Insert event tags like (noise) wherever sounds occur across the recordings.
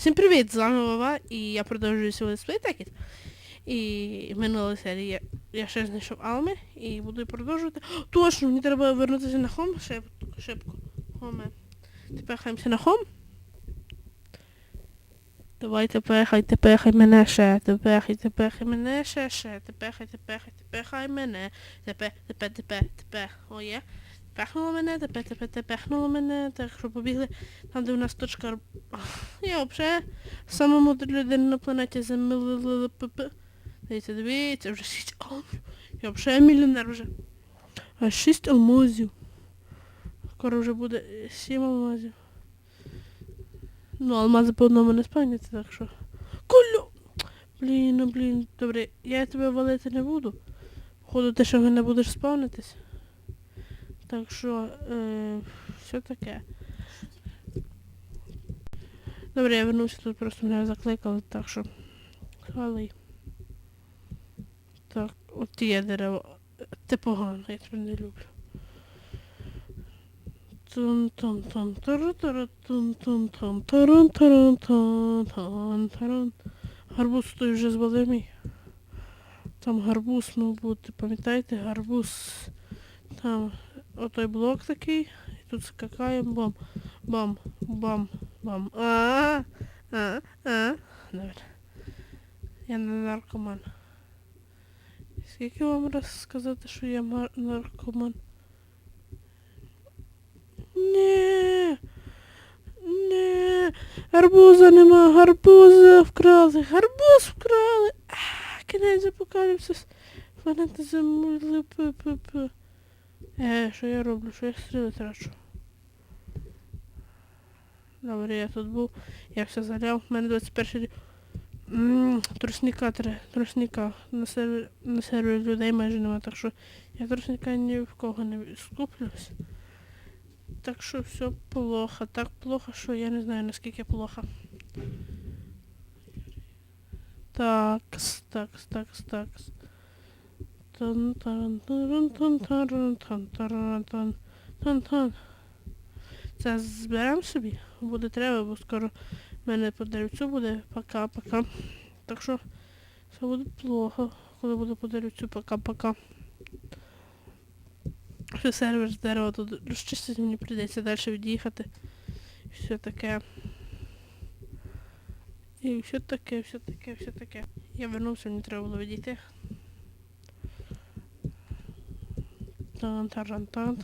Всім привіт, з вами Вова, і я продовжую сьогодні сплейтекіт. І в минулій серії я, я ще знайшов Алми і буду продовжувати. Точно, мені треба вернутися на хом, шепку. Хоме. Тепер хаємося на хом. Давайте пехай мене ще, тепехай, тепехай мене ще, ще, тепехай, тепехай, тепехай мене, тепе, тепе, тепе, тепе, о є. Пехнуло мене, тепе, тепе, тепехнуло мене, так що побігли там, де у нас точка... (laughs) Я взагалі сама мудра людина на планеті Земля. Дивіться, дивіться, вже 6 алмазів. Я взагалі мільйонер вже. А 6 алмазів. Скоро вже буде 7 алмазів. Ну, алмази по одному не спавняться, так що. Колю! Блін, ну блін, добре, я тебе валити не буду. Походу ти ще мене будеш спавнитись. Так що, е, все таке. Добре, я вернувся, тут просто мене закликали, так що. Хвали. Так, от є дерево. Ти погано, я тебе не люблю. тун тун тун тару тару тун тун тун тарун тарун тун тун тарун Гарбуз той вже звалив мій. Там гарбуз мав бути, пам'ятаєте, гарбуз. Там отой блок такий. І тут скакаємо бам. Бам, бам, бам. А, а, а. Добре. Я не наркоман. Скільки вам раз сказати, що я наркоман? Ні. Ні. Гарбуза нема, гарбуза вкрали, гарбуз вкрали. А, кінець апокаліпсис. Планета землі. Е, що я роблю? Що я стріли трачу? Добре, я тут був. Я все заляв. У мене 21 рік. Ммм, тростника треба. Тростника. На сервері, на сервері людей майже нема, так що я тростника ні в кого не скуплюсь. Так що все плохо. Так плохо, що я не знаю наскільки плохо. Такс, такс, такс, такс. Це зберемо собі. Буде треба, бо скоро в мене по деревцю буде пока-пока. Так що все буде плохо, коли буде по деревцю пока-пока. Що сервер з дерева тут розчистити мені прийдеться далі від'їхати. Все таке. І все таке, все таке, все таке. Я вернувся, мені треба було відійти. Тан таран тан.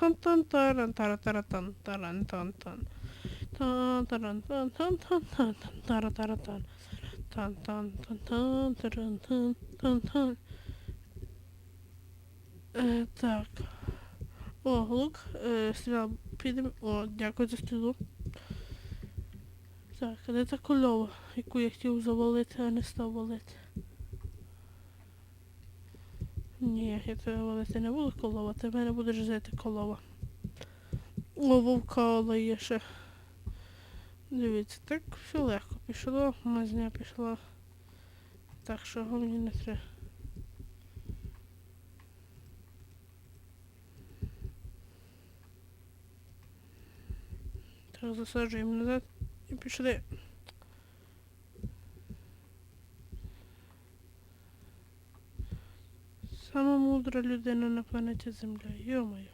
Е, Так. О, лук. Е, стріла підемо. О, дякую за стрілу. Так, а де та кольова, яку я хотів завалити, а не став валити? Ні, я тебе валити не буду колова, ти в мене будеш жити колова. О, вовка Ола є ще. Дивіться, так все легко пішло, мазня пішла. Так що мені не треба. Так, засаджуємо назад і пішли. Мудра людина на планеті Земля. Йо-моє.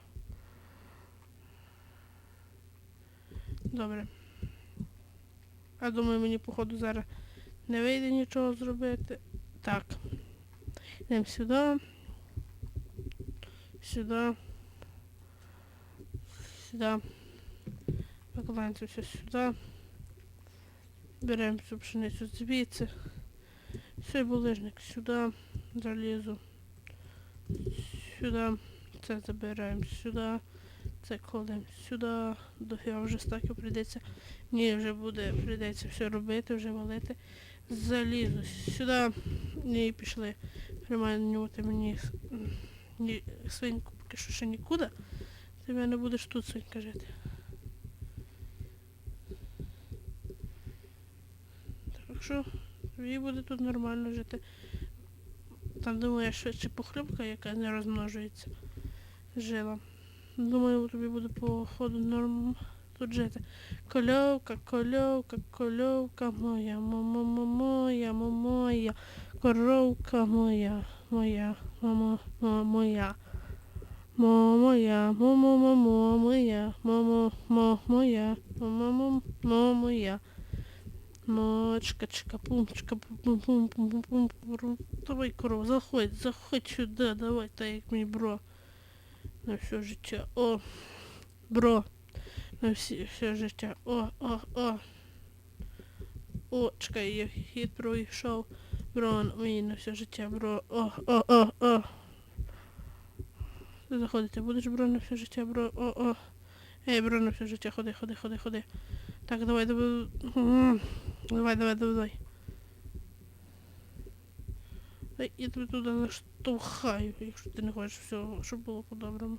Добре. А думаю, мені походу зараз не вийде нічого зробити. Так. Йдемо сюди. Сюди. Сюди. Викладаємо все сюди. Беремо цю пшеницю звідси. Цей булижник сюди. Залізу. Сюди. Це забираємо сюди. Це кладемо сюди. Дофіга вже стаків прийдеться. Ні, вже буде, прийдеться все робити, вже валити. Залізу сюди. І пішли. Приманювати мені ні, свиньку поки що ще нікуди. Ти мене будеш тут свинька жити. Так що їй буде тут нормально жити. Там думаю, швидше похлюбка, яка не розмножується. Жила. Думаю, тобі буде по ходу норм тут жити. Кольовка, кольовка, кольовка моя, мамо, моя, моя, коровка моя, моя, моя. Мо моя, мо мо мо мо моя, мамо, мо моя, мамо, мо мо моя. Мочка, чка, пумчка, пум пум пум пум Давай, корова, заходь, заходь сюди, давай, так як бро. На все життя. О, бро. На всі, все життя. О, о, о. О, чекай, я хід пройшов. Бро, мій на все життя, бро. О, о, о, о. Ти заходити будеш, бро, на все життя, бро. О, о. Ей, бро, на все життя, ходи, ходи, ходи, ходи. Так, давай, давай. Давай, давай, давай, давай. Я тебе туди заштовхаю, якщо ти не хочеш всього, щоб було по-доброму.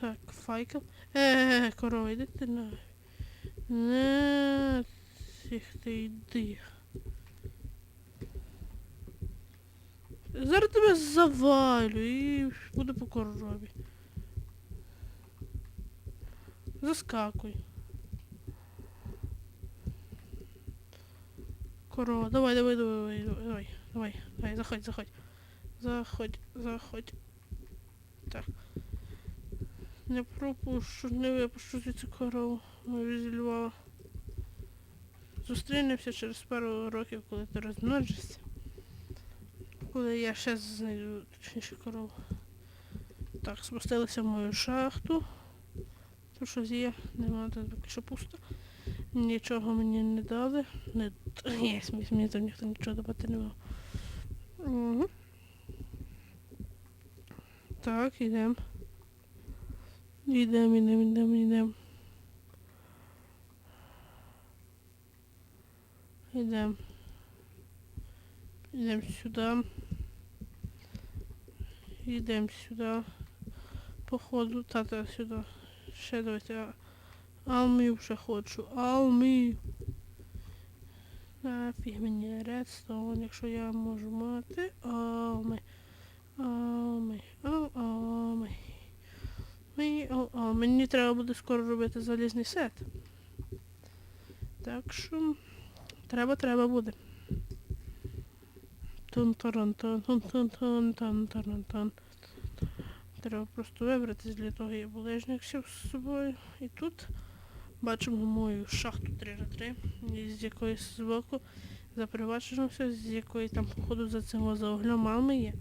Так, файкл. Е, корова, йди ти на. Не, тих ти йди. Зараз тебе завалю і буде по корові. Заскакуй. Корова, давай, давай, давай, давай, давай, давай, заходь, заходь. Заходь, заходь. Так. Не пропущу, не випущу цю корову мою зі Львова. Зустрінемося через пару років, коли ти розмножишся. Коли я ще знайду точніше корову. Так, спустилися в мою шахту. Тут щось є, нема тут поки що пусто. Нічого мені не дали. Не... Nie, mnie to niech to niczego dopatrzyło. Mhm. Tak, idę. Idę, idę, idę, idę. Idę. Idę сюда. Йдемо сюди. Походу, тата сюди. Ще давайте. Алмію вже хочу. Алмію. Нафіг мені редстоун, якщо я можу мати. Алми. Ал, алми. Мені, треба буде скоро робити залізний сет. Так що треба, треба буде. тун тан тун тун тун тан таран тан Треба просто вибратись для того я булежник з собою. І тут бачимо мою шахту 3 на 3 з якоїсь збоку запривачено з якої там, походу, за цим за углем мами є.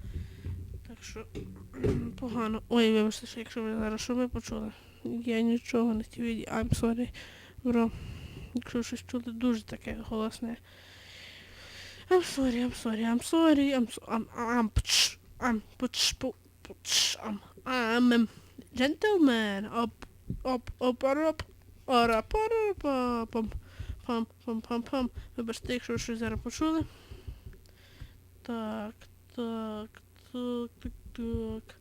Так що (clears throat) погано. Ой, вибачте, що якщо ви зараз що ви почули. Я нічого не хотів від... I'm sorry, бро. Якщо щось чули дуже таке голосне. I'm sorry, I'm sorry, I'm sorry, I'm so, I'm, I'm, pch, I'm, pch, pch, I'm, I'm gentleman, up, up, up, up, ора, пара, па, пам, пам, пам, пам. Вибачте, якщо ви щось зараз почули. Так, так, так, так, так.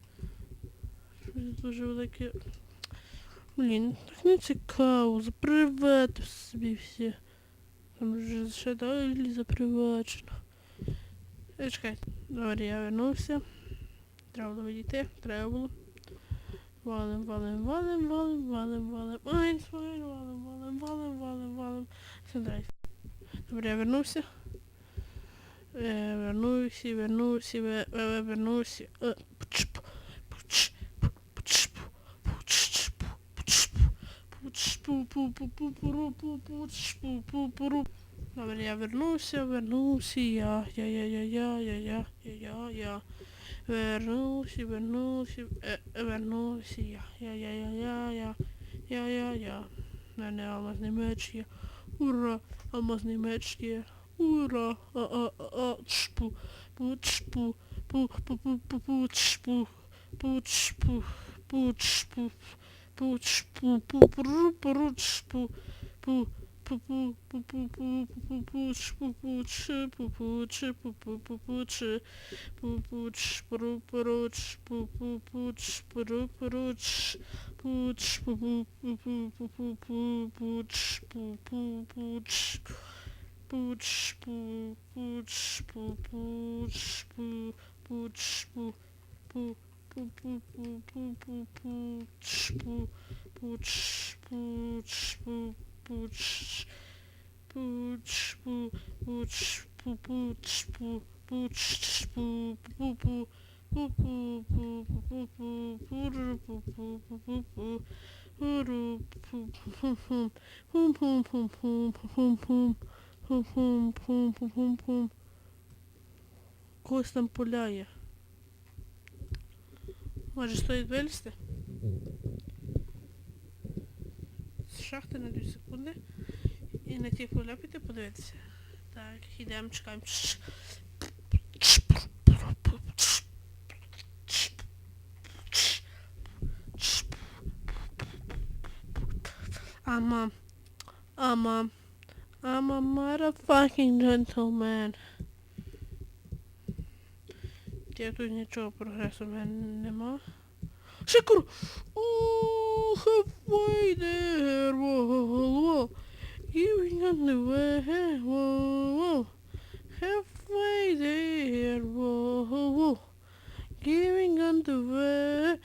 Щось дуже велике. Блін, так не цікаво, запривати собі всі. Там вже ще далі запривачено. Е, Чекайте, добре, я вернувся. Треба було відійти, треба було. Валим, валим, валим, валим, валим, валим. Ай, свайн, валим, валим, валим, валим, валим. Все, драйв. Добре, я вернувся. Е, вернувся, вернувся, ве- ве- ве- вернувся. Е, пчп, пчп, пчп, пчп, пу, пуру. Добре, я вернувся, вернувся, я, я, я, я, я, я, я, я, я, я. Вернувся, вернувся, е, вернувся я. Я-я-я-я-я, я-я-я. У мене алмазний меч є. Ура! Алмазний меч є. Ура! А-а-а, чпу, пу-чпу, пу-пу-пу-пу-чпу, пу-чпу, пу-чпу, пу-чпу, пу-пу-ру-пу-ру-чпу, пу-чпу чпу, пу, чпу, пу, чпу, пу, чпу, пу, пру, пру, чпу, пу, пу, пу, пу, пу, пу, пу, пу, чпу, пу, чи, пу, пу, чи, пу, пу, пу, пу, чи, пу, пу, ч, пру, пру, ч, пу, пу, пу, ч, пру, пру, ч, пу, ч, пу, пу, пу, пу, пу, пу, пу, пу, ч, пу, пу, пу, ч, пуч, пу, пуч, пу, пуч, пу, пуч, пу, пу, пу, пу, пу, пу, пу, пуч, пу, пуч, пуч, пу, пуч, пуч, пу, пуч, пу, пуч, пу, пуч, пу, пу, пу, пу, пу, пу, пу, пу, пуру, пу, пу, пу, пу, пу, пуру, пу, пу, пу, пум, пум, пум, пум, пум, пум, пум, пум, пум, пум, пум, пум. Когось там пуляє. Може, стоїть вилізти? Шахти на 2 секунди. І на ті поля піти подивитися. Так, йдемо, чекаємо. Ама. Ама. I'm a motherfucking gentleman. Я тут нічого прогресу в мене нема. Шикур! Halfway there, whoa, whoa. Giving on the way, whoa, whoa. Halfway there, whoa, whoa. Giving on the way,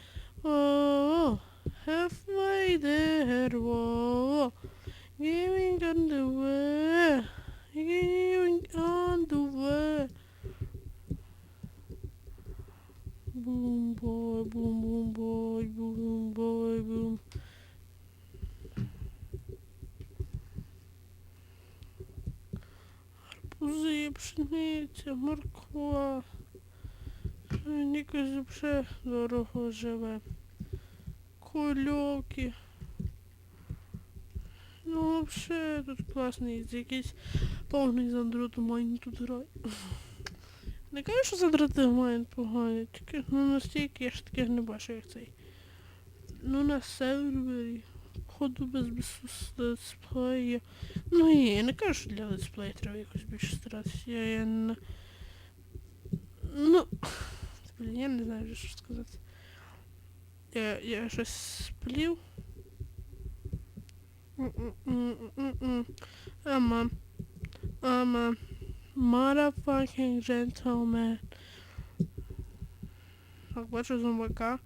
whoa. Halfway there, whoa. Giving on the морква. Він вже дорого живе. Кульоки. Ну, взагалі, тут класний, якийсь повний зандрот майн тут грає. Не кажу, що задрати майн погані, тільки ну настільки я ж таких не бачу, як цей. Ну на сервері. Ходу без летсплея. Ну і я не кажу, що для летсплея треба якось більше старатися. Я, я не... Я не знаю вже, що сказати. Я, я щось сплів. М-м-м-м-м. Ама. Ама. Motherfucking gentleman. Так, бачу зомбака.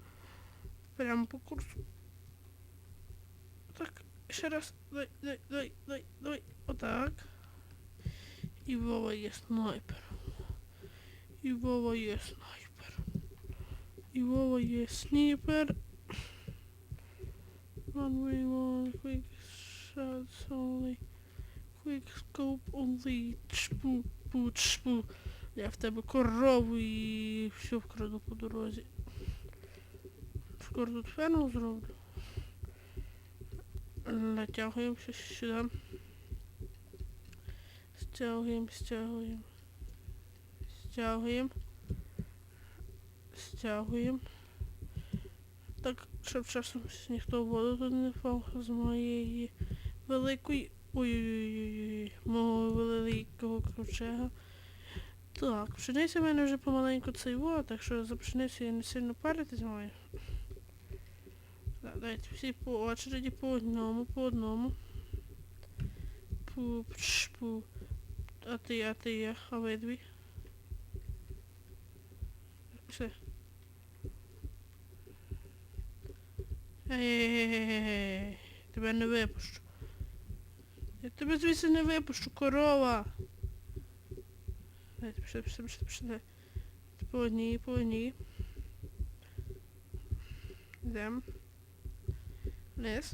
Прямо по курсу. Так, ще раз. Дай, дай, дай, дай, дай. Отак. І Вова є снайпер. І Вова є снайпер. І Вова є снайпер. One way one quick shots only. Quick scope only. Чпу, пу, чпу. Я в тебе корову і все вкраду по дорозі. Скоро тут ферму зроблю. Натягуємося сюди. Стягуємо, стягуємо. Стягуємо. Стягуємо. Так, щоб часом ніхто в воду тут не впав з моєї великої... Ой-ой-ой, мого великого ковчега. Так, пшениця в мене вже помаленьку цей во, так що за пшеницю я не сильно паритись маю. Так, давайте всі по очереді, по одному, по одному. Пу, пш, пу. А ти, а ти я, а ви дві. Все. Ей-ей-ей-ей-ей, тебе не випущу. Я тебе звідси не випущу, корова. Давайте, пішли, пішли, пішли, пішли. По одній, по одній. Йдем. Вниз.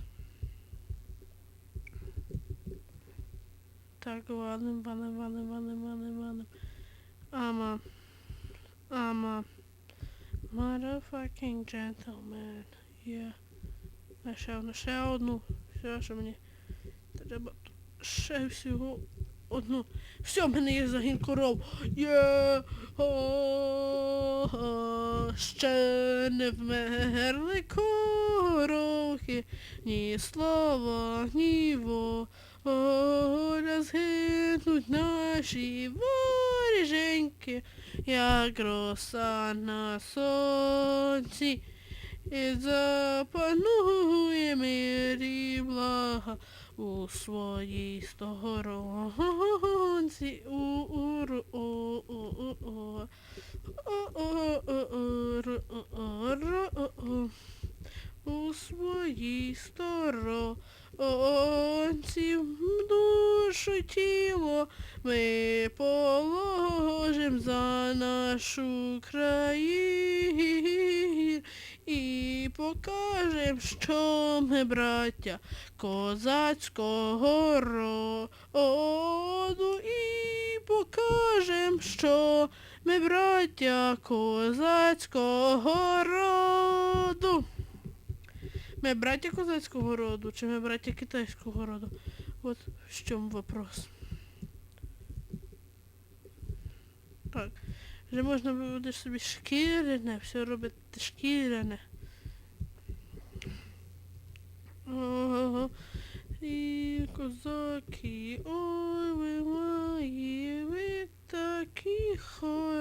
Так, валим, валим, валим, валим, валим, валим. Ама. Ама. Motherfucking gentleman. Yeah. Ще одну, ще одну. Все, що мені треба ще всього одну. Все, в мене є загін коров. Є. Ще не вмерли коровки. Ні слова, ні воля згинуть наші воріженьки, як роса на сонці і запанує мир і блага у своїй сторонці. У, у, своїй сторонці душу тіло ми положим за нашу країну і покажем, що ми браття козацького роду і покажем, що ми браття козацького роду. Ми браття козацького роду чи ми браття китайського роду? От в чому вопрос. Так. Вже можна буде собі шкірене, все робити шкірене. Ого. І козаки, ой ви мої, ви такі хороші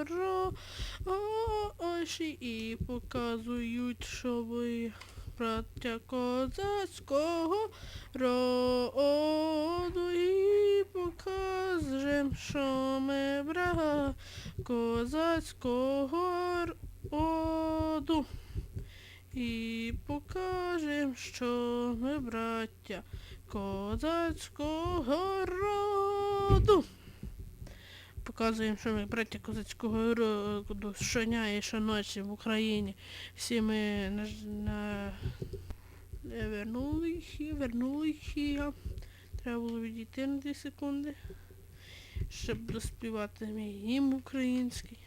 і показують, що ви браття козацького роду і покажем, що ми браття козацького роду. І покажем, що ми браття козацького роду. Показуємо, що ми браття козацького роду щодня і щоночі в Україні. Всі ми на, на... вернули їх, вернули їх. Треба було відійти на 2 секунди, щоб доспівати мій гімн український.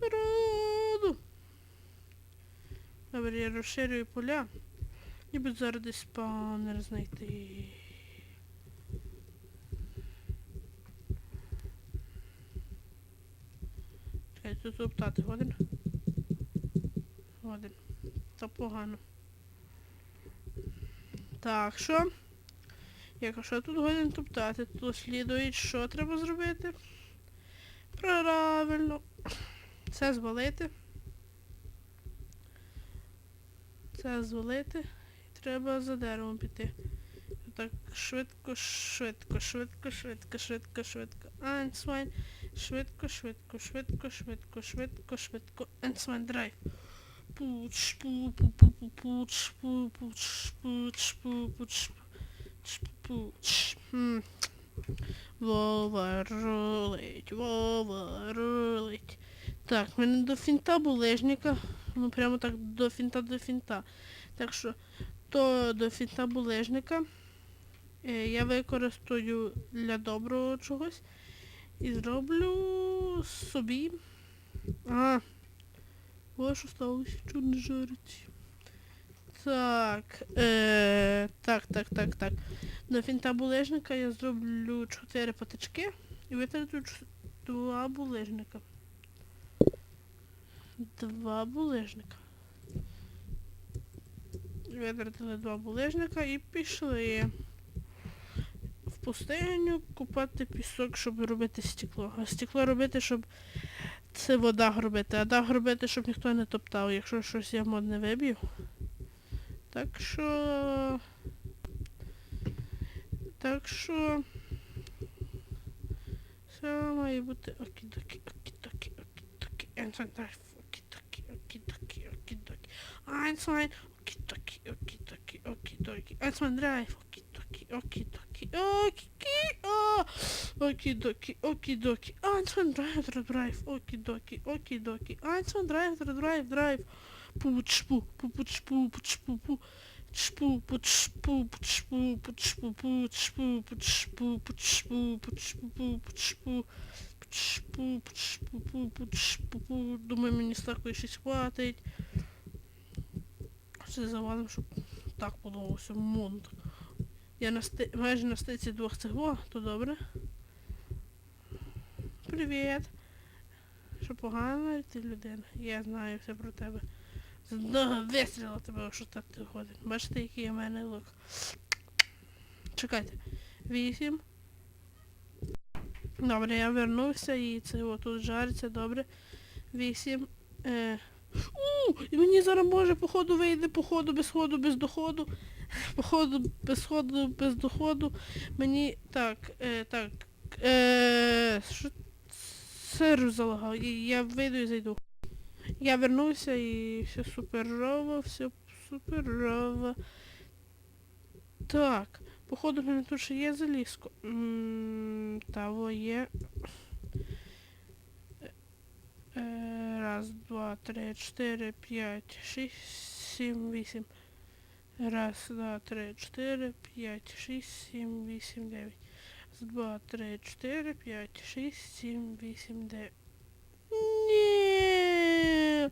Роду. Добре, я розширюю поля. Ніби зараз десь спаунер знайти. Чекай, тут топтати годин? Годин. Та погано. Так, що? Якщо тут годин топтати, то слідує, що треба зробити? Правильно. Це звалити. Це звалити. І треба за деревом піти. Так швидко, швидко, швидко, швидко, швидко, швидко. Ансвайн. Швидко, швидко, швидко, швидко, швидко, швидко. Ансвайн, драйв. Пуч, пу, пу, пу, пу, пуч, пу, пуч, пуч, пу, пуч, пуч. Вова рулить, Вова рулить. Так, в мене до фінта булежника. Ну прямо так до фінта до фінта. Так що то до фінта булежника е, я використаю для доброго чогось і зроблю собі. А, ось сталося, чого не жарить. Так, е, так, так, так, так. До фінта булежника я зроблю 4 патички і витратю ч- два булежника. Два булежника. Витратили два булежника і пішли пустиню купати пісок, щоб робити стекло. А стекло робити, щоб це вода робити, а дах робити, щоб ніхто не топтав, якщо щось я модне виб'ю. Так що. Так що. Все має бути окі-докі, окі-докі, окі-докі, енсайдрайв, окі-докі, окі-докі, окі-докі, айнсайн, окі-докі, окі-докі, окі-докі, айнсайдрайв, окі-докі, окі-докі, окі, а, окі-докі, окі-докі, айнсайдрайв, драйв, окі-докі, окі-докі, айнсайдрайв, драйв, драйв, пу-чпу, пу-пу-чпу, пу-чпу, пу, чпу, пу-чпу, пу-чпу, пу-чпу, пу-чпу, пу-чпу, пу-чпу, пу-чпу, пу-чпу, Пу, пу, пу, пу, чш, пу, пу. Думаю, мені з такої щось хватить. Все завалим, щоб так подобалося модно. Я на сти... майже на стиці двох цих во, то добре. Привіт. Що погано ти людина? Я знаю все про тебе. З одного вистріла тебе що так ти ходить. Бачите, який у мене лук. Чекайте. Вісім. Добре, я вернувся і це о, тут жариться, добре. Вісім. Е... У, і мені зараз може походу вийде, походу, без ходу, без доходу. Походу, без ходу, без доходу. Мені так, е, так. Е, що сир залагав. Я вийду і зайду. Я вернувся і все суперово, все суперово. Так, походу мене тут ще є залізко. Та є. Е, Раз, два, три, чотири, п'ять, шість, сім, вісім. Раз, два, три, чотири, п'ять, шість, сім, вісім, дев'ять. Два, три, чотири, п'ять, шість, сім, вісім, дев'ять. Ні.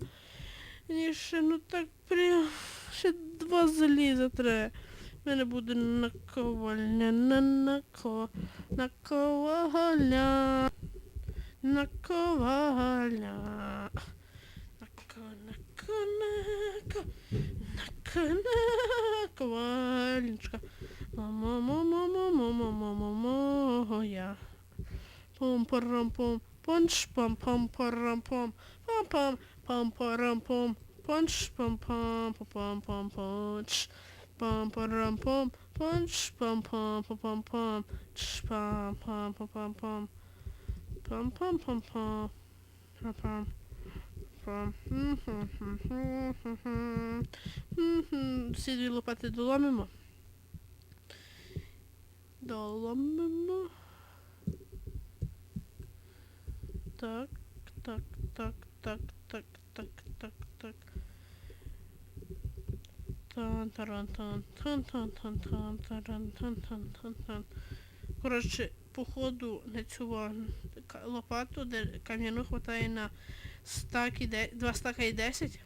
Ні, ще ну так прям. Ще два заліза треба. В мене буде наковальня, на нако, наковаля, наковаля, нако, нако, нако, нако, наковальничка. Мамо, мамо, мамо, мамо, мамо, моя. Пом парам пом, понч пам пам парам пом, пам пам, пам парам пом, понч пам пам, пам пам понч. Pam pam pam punch pam pam pam pam pam ch pam pam pam pam pam pam pam pam Мгм. Всі дві лопати доломимо. Доломимо. Так, так, так, так, так, так, так, так. Тан таран тан тан тан тан тан таран тан тан тан тан. Коротше, походу на цю лопату, де кам'яну хватає на стак і де, два стака і 10.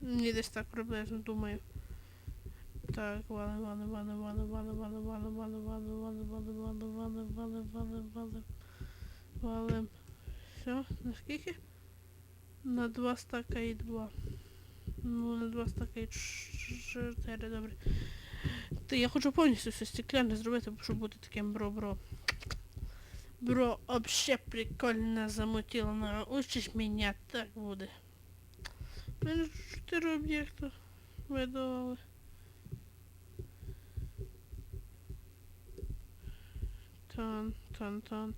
Мені десь так приблизно думаю. Так, валим, валим, валим, валим, валим, валим, валим, валим, валим, валим, валим, валим, валим, валим, валим, валим, валим. Все, наскільки? На два стака і два. Ну, на два стака і чотири, добре. Та я хочу повністю все стекляне зробити, щоб бути таким бро-бро. Бро, вообще прикольно замутила. Учиш мене, так буде. У мене чотири об'єкти видавали. Тан, тан, тан,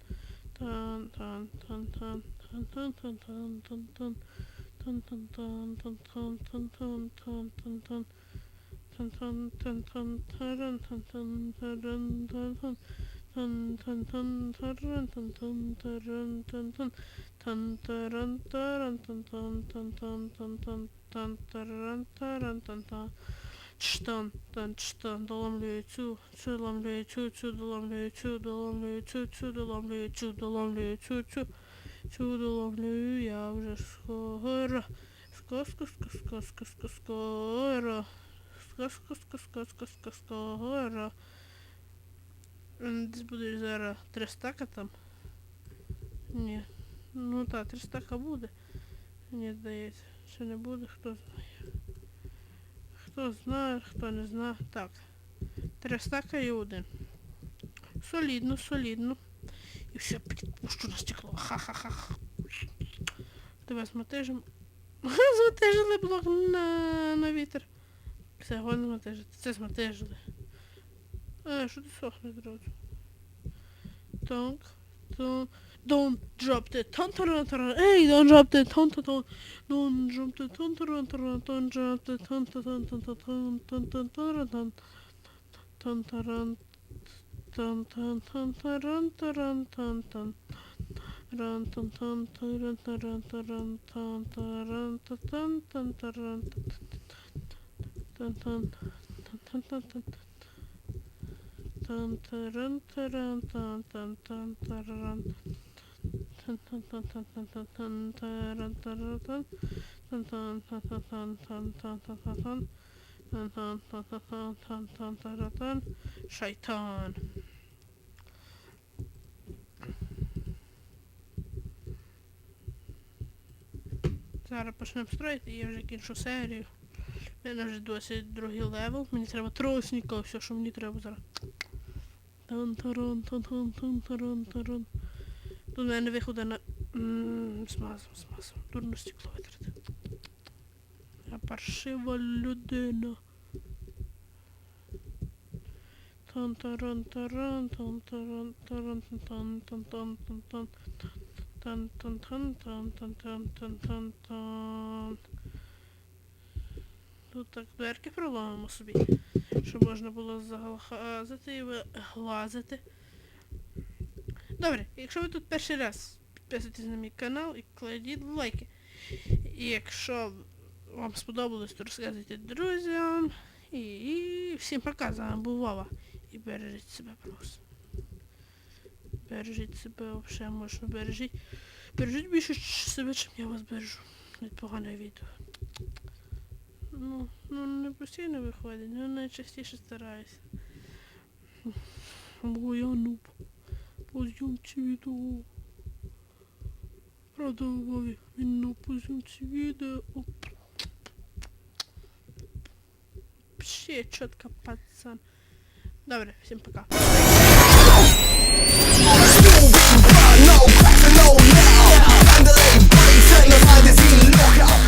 тан, тан, тан, тан, тан, тан, тан, тан, тан, тан. Тан тан тан тан тан тан тан тан тан тан тан тан тан тан таран тан тан таран тан тан тан тан тан таран тан тан таран тан тан тан таран таран тан тан тан тан тан тан тан таран таран тан тан Чтан, тан, чтан, доламлюю цю, цю доламлюю цю, цю доламлюю цю, доламлюю цю, цю доламлюю цю, доламлюю цю, цю. Чудо ловлю я вже скоро. Скоро, скоро, скоро, скоро, скоро, скоро. Скоро, скоро, скоро, скоро, скоро, скоро. М, Десь буде зараз три стака там. Ні. Ну так, три стака буде. Мені здається. Чи не буде, хто знає. Хто знає, хто не знає. Так. Три стака і один. Солідно, солідно. І все, пущу на стекло. Ха-ха-ха. Тебе змотижимо. (laughs) Змотижили блок на, на вітер. Все, годно змотижити. Це змотижили. А, что ты сохнешь, дрот? Don't, don't, don't drop the tontorantaran. Hey, don't drop the tontoran. Don't drop the tontorantaran. Don't drop the tontorantaran. Tontoran, tontoran, tontoran, tontoran, tontoran. Run, Шайтан. Зараз почнемо строїти я вже кінчу серію. У мене вже досить другий левел. Мені треба тросніка, все, що мені треба зараз. Тан таран тан тан тан таран таран Тут мене виходить на... М, Змазом, змазом. Дурно стекло витрати. Я паршива людина. Тан таран таран тан таран таран тан тан тан тан тан тан тан тан тан тан тан тан тан тан Тут так дверки проламимо собі. Щоб можна було заглазити і виглазити. Добре, якщо ви тут перший раз, підписуйтесь на мій канал і кладіть лайки. І якщо вам сподобалось, то розказуйте друзям. І, і всім пока, з вами був Вова. І бережіть себе просто. Бережіть себе взагалі можна бережіть. Бережіть більше себе, чим я вас бережу. Від поганих відео. Ну, ну не постійно виходить, але найчастіше стараюсь. Бо я нуб. Позйомці відео. Правда, Вові, він на позйомці відео. Вообще чітко, пацан. Добре, всім пока. No, no, no, no, no, no, no, no, no, no,